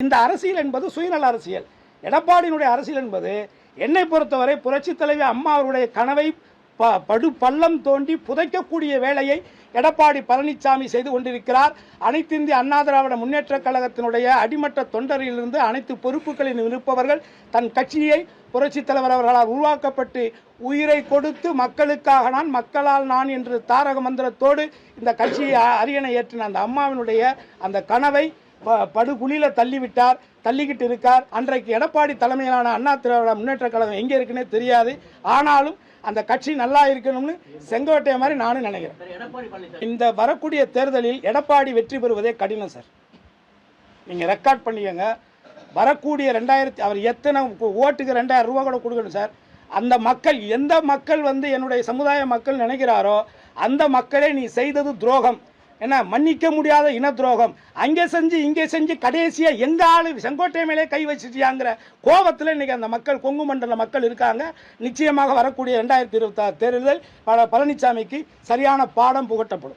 இந்த அரசியல் என்பது சுயநல அரசியல். எடப்பாடியினுடைய அரசியல் என்பது என்னை பொறுத்தவரை புரட்சித் தலைவி அம்மா அவருடைய கனவை ப படு பள்ளம் தோண்டி புதைக்கக்கூடிய வேலையை எடப்பாடி பழனிசாமி செய்து கொண்டிருக்கிறார். அனைத்து இந்திய அண்ணா திராவிட முன்னேற்றக் கழகத்தினுடைய அடிமட்ட தொண்டரிலிருந்து அனைத்து பொறுப்புகளில் இருப்பவர்கள் தன் கட்சியை புரட்சித் தலைவர் அவர்களால் உருவாக்கப்பட்டு உயிரை கொடுத்து மக்களுக்காக நான் மக்களால் நான் என்று தாரக மந்திரத்தோடு இந்த கட்சியை அரியணை ஏற்றின அந்த அம்மாவினுடைய அந்த கனவை படுகுழியில தள்ளிவிட்டார் தள்ளிக்கிட்டு இருக்கார். அன்றைக்கு எடப்பாடி தலைமையிலான அண்ணா திராவிட முன்னேற்ற கழகம் எங்கே இருக்குன்னே தெரியாது. ஆனாலும் அந்த கட்சி நல்லா இருக்கணும்னு செங்கோட்டையை மாதிரி நானும் நினைக்கிறேன். இந்த வரக்கூடிய தேர்தலில் எடப்பாடி வெற்றி பெறுவதே கடினம் சார். நீங்கள் ரெக்கார்ட் பண்ணிக்கங்க. வரக்கூடிய ரெண்டாயிரத்தி அவர் எத்தனை ஓட்டுக்கு ரெண்டாயிரம் ரூபா கூட கொடுக்கணும் சார். அந்த மக்கள் எந்த மக்கள் வந்து என்னுடைய சமுதாய மக்கள் நினைக்கிறாரோ அந்த மக்களே நீ செய்தது துரோகம். என்ன மன்னிக்க முடியாத இன துரோகம் அங்கே செஞ்சு இங்கே செஞ்சு கடைசியாக எங்கள் ஆளு செங்கோட்டை மேலே கை வச்சுட்டியாங்கிற கோபத்தில் இன்னைக்கு அந்த மக்கள் கொங்கு மண்டல மக்கள் இருக்காங்க. நிச்சயமாக வரக்கூடிய ரெண்டாயிரத்தி இருபத்தாறு தேர்தல் பல பழனிசாமிக்கு சரியான பாடம் புகட்டப்படும்.